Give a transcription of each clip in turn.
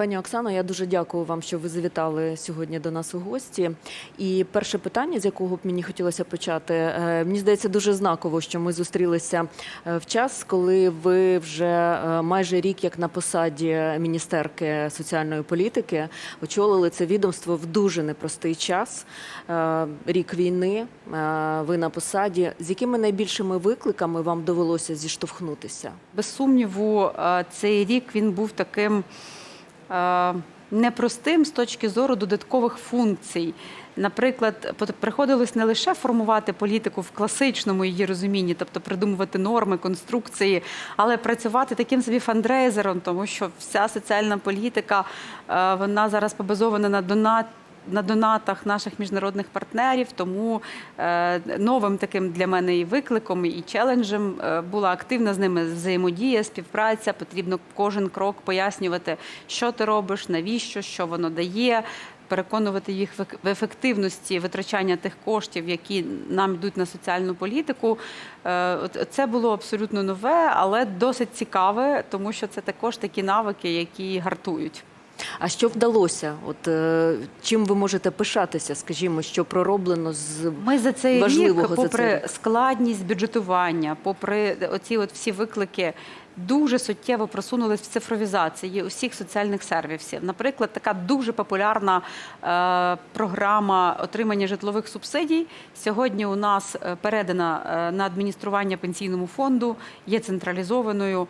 Пані Оксано, я дуже дякую вам, що ви завітали сьогодні до нас у гості. І перше питання, з якого б мені хотілося почати, е, мені здається, дуже знаково, що ми зустрілися е, в час, коли ви вже е, майже рік, як на посаді міністерки соціальної політики, очолили це відомство в дуже непростий час. Рік війни. Ви на посаді. З якими найбільшими викликами вам довелося зіштовхнутися? Без сумніву, цей рік він був таким непростим з точки зору додаткових функцій. Наприклад, приходилось не лише формувати політику в класичному її розумінні, тобто придумувати норми, конструкції, але працювати таким собі фандрейзером, тому що вся соціальна політика е, вона зараз побазована на донат. На донатах наших міжнародних партнерів, тому е, новим таким для мене і викликом, і челенджем е, була активна з ними взаємодія, співпраця. Потрібно кожен крок пояснювати, що ти робиш, навіщо, що воно дає. Переконувати їх в ефективності витрачання тих коштів, які нам йдуть на соціальну політику. Е, Це було абсолютно нове, але досить цікаве, тому що це також такі навики, які гартують. А що вдалося? От е, чим ви можете пишатися, скажімо, що пророблено з Ми за цей важливого рік, за цей попри рік? складність бюджетування, попри оці от всі виклики, дуже суттєво просунулись в цифровізації усіх соціальних сервісів. Наприклад, така дуже популярна е, програма отримання житлових субсидій. Сьогодні у нас е, передана на адміністрування пенсійному фонду, є централізованою.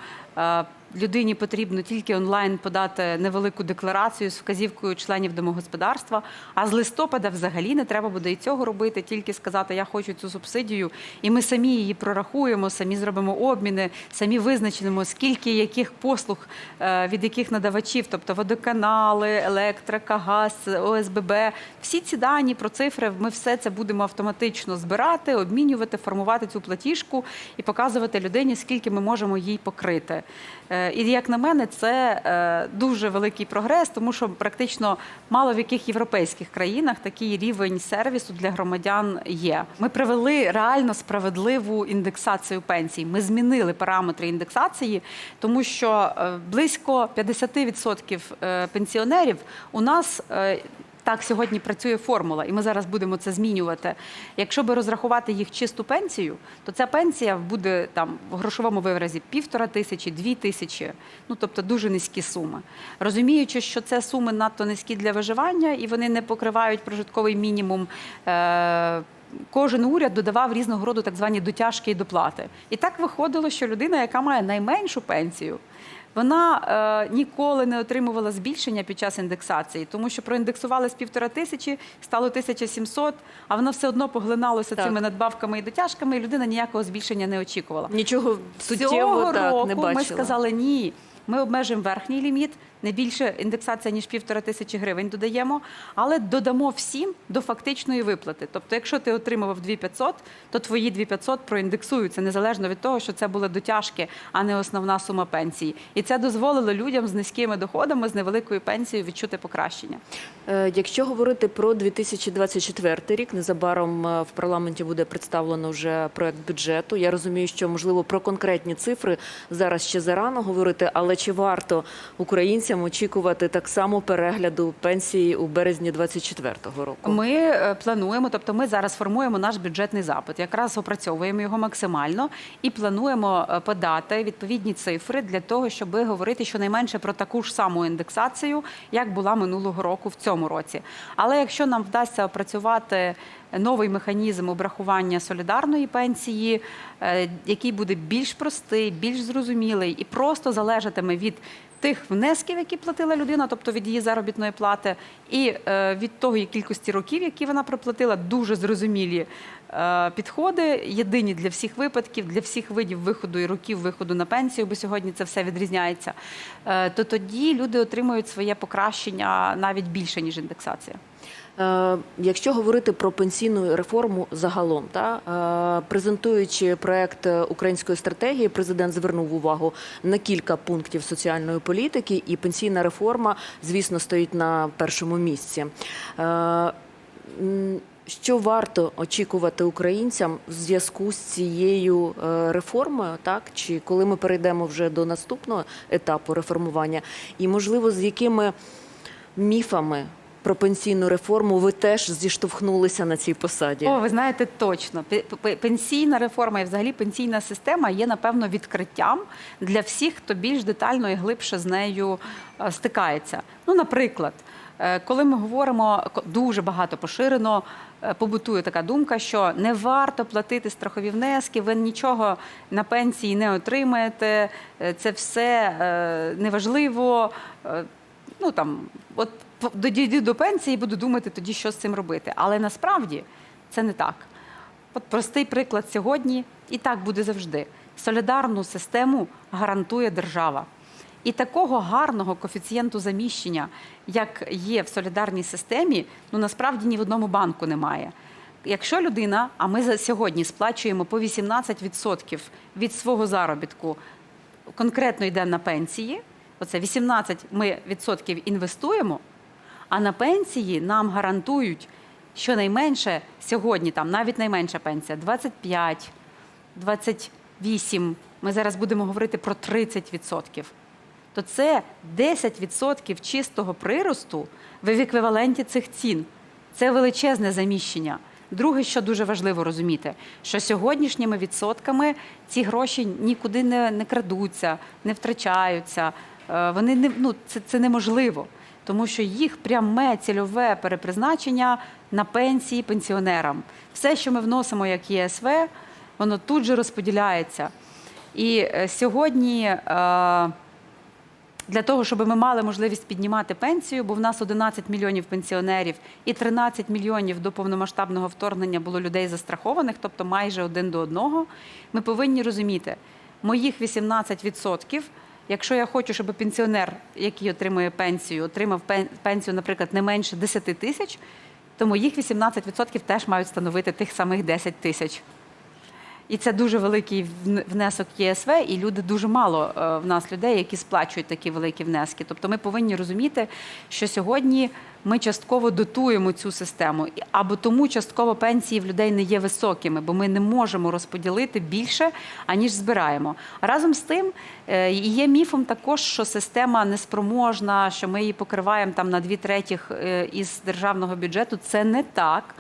Е, Людині потрібно тільки онлайн подати невелику декларацію з вказівкою членів домогосподарства. А з листопада взагалі не треба буде і цього робити, тільки сказати Я хочу цю субсидію, і ми самі її прорахуємо, самі зробимо обміни, самі визначимо, скільки яких послуг е, від яких надавачів, тобто водоканали, електрика, газ, ОСББ. Всі ці дані про цифри ми все це будемо автоматично збирати, обмінювати, формувати цю платіжку і показувати людині, скільки ми можемо їй покрити. Е, І як на мене, це е, дуже великий прогрес, тому що практично мало в яких європейських країнах такий рівень сервісу для громадян є. Ми привели реально справедливу індексацію пенсій. Ми змінили параметри індексації, тому що е, близько 50% е, пенсіонерів у нас. Так сьогодні працює формула, і ми зараз будемо це змінювати. Якщо би розрахувати їх чисту пенсію, то ця пенсія буде там в грошовому виразі півтора тисячі, дві тисячі, ну тобто дуже низькі суми. Розуміючи, що це суми надто низькі для виживання і вони не покривають прожитковий мінімум. Е- Кожен уряд додавав різного роду так звані дотяжки і доплати. І так виходило, що людина, яка має найменшу пенсію, вона е, ніколи не отримувала збільшення під час індексації, тому що проіндексували з півтора тисячі, стало 1700, а вона все одно поглиналося Так. цими надбавками і дотяжками, і людина ніякого збільшення не очікувала. нічого суттєвого Цього так року не бачила? ми сказали ні. Ми обмежимо верхній ліміт, не більше індексація ніж півтора тисячі гривень додаємо, але додамо всім до фактичної виплати. Тобто, якщо ти отримував 2500, то твої 2500 проіндексуються незалежно від того, що це були дотяжки, а не основна сума пенсії. І це дозволило людям з низькими доходами, з невеликою пенсією відчути покращення. Е, Якщо говорити про 2024 рік, незабаром е, в парламенті буде представлено вже проект бюджету. Я розумію, що можливо про конкретні цифри зараз ще зарано говорити, але чи варто українцям очікувати так само перегляду пенсії у березні 2024 року? Ми е, плануємо, тобто ми зараз формуємо наш бюджетний запит, якраз опрацьовуємо його максимально і плануємо е, подати відповідні цифри для того, щоб говорити щонайменше про таку ж саму індексацію, як була минулого року в цьому році. Але якщо нам вдасться опрацювати новий механізм обрахування солідарної пенсії, е, який буде більш простий, більш зрозумілий і просто залежатиме від тих внесків, які платила людина, тобто від її заробітної плати, і е, від того кількості років, які вона проплатила, дуже зрозумілі підходи, єдині для всіх випадків, для всіх видів виходу і років виходу на пенсію, бо сьогодні це все відрізняється. Е, то тоді люди отримують своє покращення навіть більше ніж індексація. Е, Якщо говорити про пенсійну реформу загалом, та е, презентуючи проект української стратегії, президент звернув увагу на кілька пунктів соціальної політики, і пенсійна реформа, звісно, стоїть на першому місці. Що варто очікувати українцям в зв'язку з цією е, реформою, так чи коли ми перейдемо вже до наступного етапу реформування, і можливо з якими міфами про пенсійну реформу ви теж зіштовхнулися на цій посаді? О, ви знаєте точно. Пе- пе- Пенсійна реформа і взагалі пенсійна система є, напевно, відкриттям для всіх, хто більш детально і глибше з нею е, стикається. Ну, наприклад, е, коли ми говоримо дуже багато поширено, побутує така думка, що не варто платити страхові внески, ви нічого на пенсії не отримаєте, е, це все е, неважливо. е, Ну там, от дійду до пенсії, буду думати тоді, що з цим робити. Але насправді це не так. От простий приклад сьогодні, і так буде завжди. Солідарну систему гарантує держава. І такого гарного коефіцієнту заміщення, як є в солідарній системі, ну насправді ні в одному банку немає. Якщо людина, а ми за сьогодні сплачуємо по 18% від свого заробітку, конкретно йде на пенсії, оце 18 ми відсотків інвестуємо, а на пенсії нам гарантують щонайменше сьогодні, там навіть найменша пенсія 25, 28. Ми зараз будемо говорити про 30%. То це 10% чистого приросту в еквіваленті цих цін. Це величезне заміщення. Друге, що дуже важливо розуміти, що сьогоднішніми відсотками ці гроші нікуди не, не крадуться, не втрачаються. Е, Вони не ну це, це неможливо, тому що їх пряме цільове перепризначення на пенсії пенсіонерам. Все, що ми вносимо як ЄСВ, воно тут же розподіляється. І е, сьогодні. е, для того, щоб ми мали можливість піднімати пенсію, бо в нас 11 мільйонів пенсіонерів і 13 мільйонів до повномасштабного вторгнення було людей застрахованих, тобто майже один до одного. Ми повинні розуміти, моїх 18%, якщо я хочу, щоб пенсіонер, який отримує пенсію, отримав пенсію, наприклад, не менше 10 тисяч, то моїх 18% теж мають становити тих самих 10 тисяч. І це дуже великий внесок ЄСВ, і люди дуже мало е, в нас людей, які сплачують такі великі внески. Тобто ми повинні розуміти, що сьогодні ми частково дотуємо цю систему, або тому частково пенсії в людей не є високими, бо ми не можемо розподілити більше, аніж збираємо. Разом з тим е, є міфом також, що система неспроможна, що ми її покриваємо там на дві третіх е, із державного бюджету. Це не так.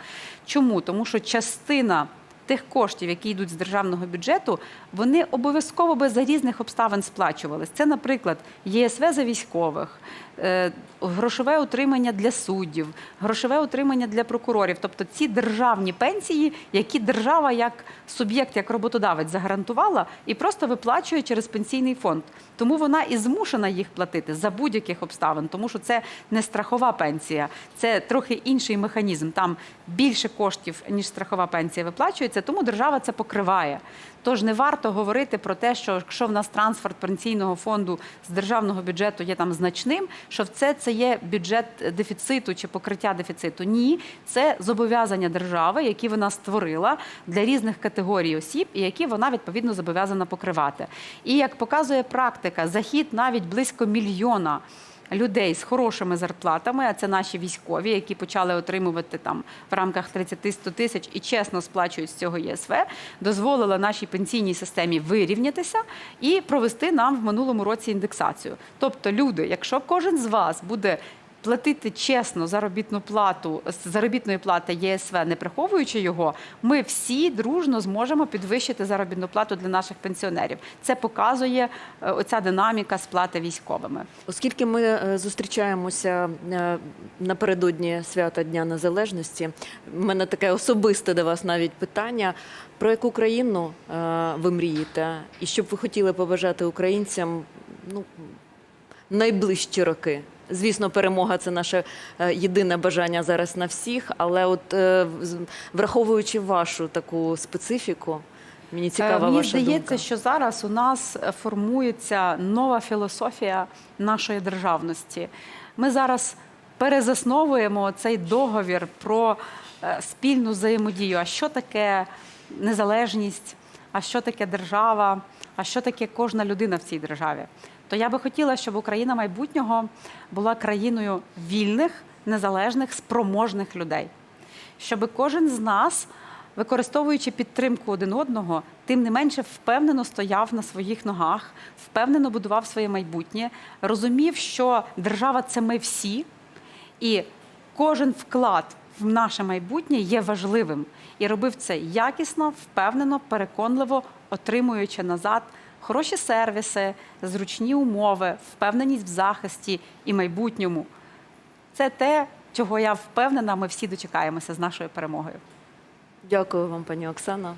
Чому? Тому що частина тих коштів, які йдуть з державного бюджету, вони обов'язково би за різних обставин сплачувались. Це, наприклад, ЄСВ за військових, е, грошове утримання для суддів, грошове утримання для прокурорів, тобто ці державні пенсії, які держава як суб'єкт, як роботодавець загарантувала і просто виплачує через пенсійний фонд. Тому вона і змушена їх платити за будь-яких обставин, тому що це не страхова пенсія, це трохи інший механізм. Там більше коштів ніж страхова пенсія виплачується, тому держава це покриває. Тож не варто говорити про те, що якщо в нас трансфер пенсійного фонду з державного бюджету є там значним, що це, це є бюджет дефіциту чи покриття дефіциту. Ні, це зобов'язання держави, які вона створила для різних категорій осіб, і які вона відповідно зобов'язана покривати. І як показує практика, захід навіть близько мільйона. Людей з хорошими зарплатами, а це наші військові, які почали отримувати там в рамках 30-100 тисяч і чесно сплачують з цього ЄСВ, дозволила нашій пенсійній системі вирівнятися і провести нам в минулому році індексацію. Тобто, люди, якщо кожен з вас буде платити чесно заробітну плату з заробітної плати ЄСВ, не приховуючи його, ми всі дружно зможемо підвищити заробітну плату для наших пенсіонерів. Це показує е, оця динаміка сплати військовими. Оскільки ми е, зустрічаємося е, напередодні свята Дня Незалежності, в мене таке особисте до вас навіть питання. Про яку країну ви мрієте, і що б ви хотіли побажати українцям ну, найближчі роки? Звісно, перемога це наше е, єдине бажання зараз на всіх, але от е, враховуючи вашу таку специфіку, мені цікава Е, Мені ваша здається, думка. що зараз у нас формується нова філософія нашої державності. Ми зараз перезасновуємо цей договір про спільну взаємодію. А що таке незалежність? А що таке держава? А що таке кожна людина в цій державі? То я би хотіла, щоб Україна майбутнього була країною вільних, незалежних, спроможних людей щоб кожен з нас, використовуючи підтримку один одного, тим не менше впевнено стояв на своїх ногах, впевнено будував своє майбутнє, розумів, що держава це ми всі, і кожен вклад в наше майбутнє є важливим. І робив це якісно, впевнено, переконливо, отримуючи назад хороші сервіси, зручні умови, впевненість в захисті і майбутньому. Це те, чого я впевнена, ми всі дочекаємося з нашою перемогою. Дякую вам, пані Оксана.